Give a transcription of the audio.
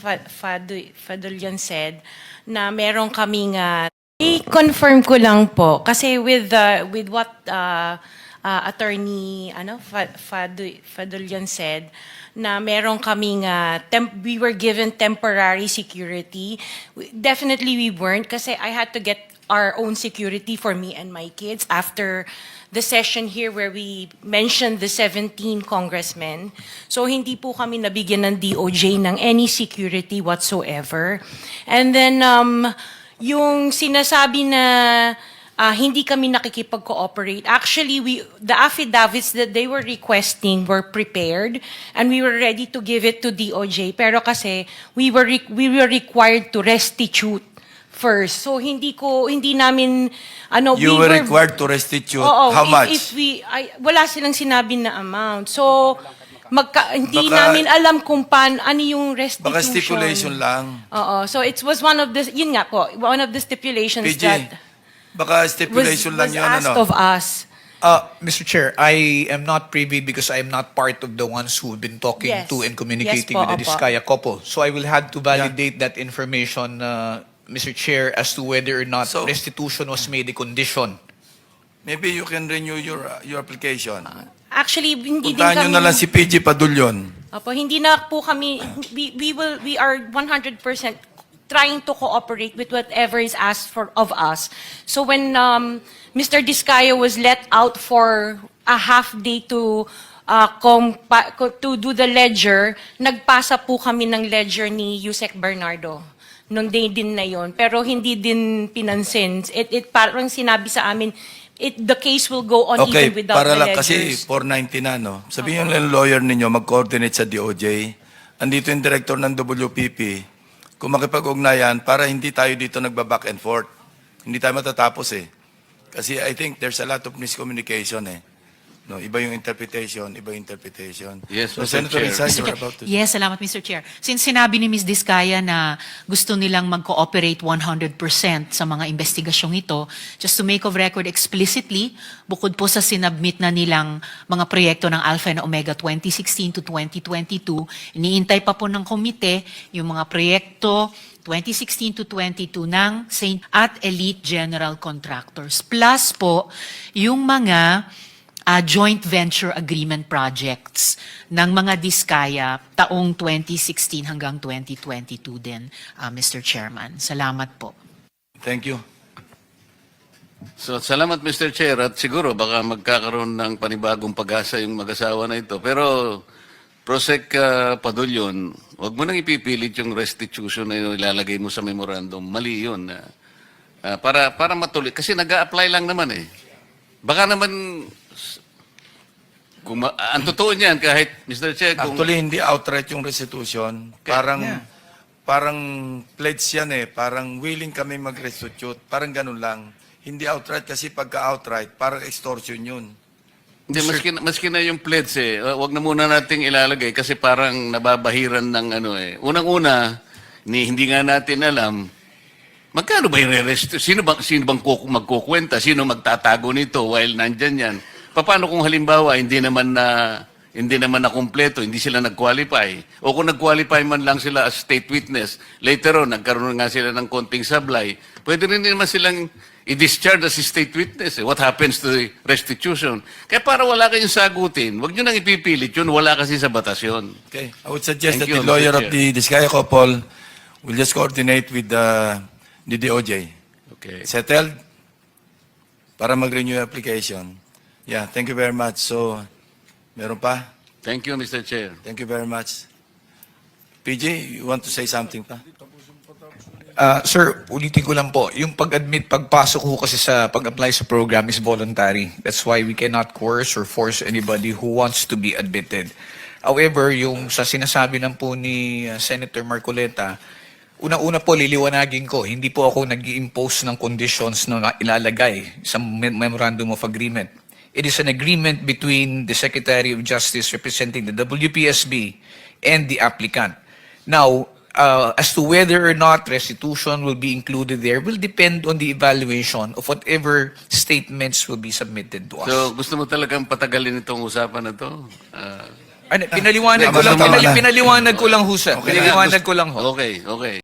Fa- Fadu- Fadulian said na meron kaming uh, i-confirm ko lang po kasi with the with what uh, uh, attorney ano Fa- Fadu- Fadulian said na meron kaming uh, we were given temporary security. We- Definitely we weren't kasi I had to get our own security for me and my kids after the session here where we mentioned the 17 congressmen. So hindi po kami nabigyan ng DOJ ng any security whatsoever. And then um, yung sinasabi na ah, hindi kami nakikipag-cooperate. Actually, we the affidavits that they were requesting were prepared and we were ready to give it to DOJ. Pero kasi we were re- we were required to restitute first. So hindi ko hindi namin ano You we were were required to restitute Oo, how if, much? If we, ay, wala silang sinabi na amount. So, magka, hindi Baka- namin alam kung paano, ano yung restitution. Baka stipulation lang. Oo, so it was one of the, yun nga po, one of the stipulations PG, that baka was, stipulation lang was yun, asked ano? of us. Uh, Mr. Chair, I am not privy because I am not part of the ones who've been talking Yes. to and communicating Yes po, with the opo. Diskaya couple. So I will have to validate that information, uh, Mr. Chair, as to whether or not So- restitution was made a condition. Maybe you can renew your uh, your application. Actually, hindi din Puntahan nyo kami... na lang si PG Padulyon. Opo, hindi na po kami, we, we will, we are 100% trying to cooperate with whatever is asked for of us. So when um, Mr. Discayo was let out for a half day to uh, compa- co- to do the ledger, nagpasa po kami ng ledger ni Yusek Bernardo nung day din na yon pero hindi din pinansin it, it parang sinabi sa amin it the case will go on Okay, even without para the lang kasi ledgers 490 na, no? Sabihin nyo lang lawyer ninyo, mag-coordinate sa DOJ. Andito yung director ng WPP. Kung makipag-ugnayan, para hindi tayo dito nagba-back and forth. Hindi tayo matatapos eh. Kasi I think there's a lot of miscommunication eh. No, iba yung interpretation, iba yung interpretation. Yes, so, Mr. Senator Chair. Rizal, Mr. you're Chair. about to... Yes, salamat Mr. Chair. Since sinabi ni Ms. Diskaya na gusto nilang mag-cooperate 100% sa mga investigasyong ito, just to make of record explicitly, bukod po sa sinabmit na nilang mga proyekto ng Alpha and Omega 2016 to 2022, iniintay pa po ng komite yung mga proyekto 2016 to 22 ng Saint at Elite General Contractors. Plus po, yung mga uh, joint venture agreement projects ng mga Diskaya taong 2016 hanggang 2022 din, uh, Mr. Chairman. Salamat po. Thank you. So, salamat Mr. Chair at siguro baka magkakaroon ng panibagong pag-asa yung mag-asawa na ito. Pero, Prosec uh, Padulyon, wag mo nang ipipilit yung restitution na yung ilalagay mo sa memorandum. Mali yun. ah. Ah, para, para matuloy. Kasi nag apply lang naman eh. Baka naman, kung ma- ang totoo niyan, kahit Mr. Chair, kung... Actually, hindi outright yung restitution. Parang, yeah. parang pledge yan eh. Parang willing kami mag-restitute. Parang ganun lang. Hindi outright kasi pagka-outright, parang extortion yun. Hindi, maski, maski na yung pledge eh, uh, wag na muna nating ilalagay kasi parang nababahiran ng ano eh. Unang-una, ni, hindi nga natin alam, magkano ba yung re-rest? Sino bang, sino bang kuku- magkukwenta? Sino magtatago nito while nandyan yan? Paano kung halimbawa, hindi naman na hindi naman na kumpleto, hindi sila nag-qualify. O kung nag-qualify man lang sila as state witness, later on, nagkaroon nga sila ng konting sablay, pwede rin naman silang i-discharge as state witness. Eh. What happens to the restitution? Kaya para wala kayong sagutin, wag nyo nang ipipilit yun, wala kasi sa batas yun. Okay. I would suggest Thank that you, the lawyer of the Chair. Diskaya couple will just coordinate with the, the DOJ. Okay. Settled? Para mag-renew application. Yeah, thank you very much. So, meron pa? Thank you, Mr. Chair. Thank you very much. PJ, you want to say something pa? Uh, sir, ulitin ko lang po, yung pag-admit, pagpasok ko kasi sa pag-apply sa program is voluntary. That's why we cannot coerce or force anybody who wants to be admitted. However, yung sa sinasabi ng po ni uh, Senator Marcoleta, Una-una po, liliwanagin ko, hindi po ako nag impose ng conditions na ilalagay sa mem- Memorandum of Agreement. It is an agreement between the Secretary of Justice representing the WPSB and the applicant. Now, uh, as to whether or not restitution will be included there will depend on the evaluation of whatever statements will be submitted to us. So, gusto mo talagang patagalin itong usapan na to? Ah, Ano, pinaliwanag ko lang, pinali- pinaliwanag ko lang ho, sir. Okay na. Pinaliwanag ko lang ho. Okay, okay.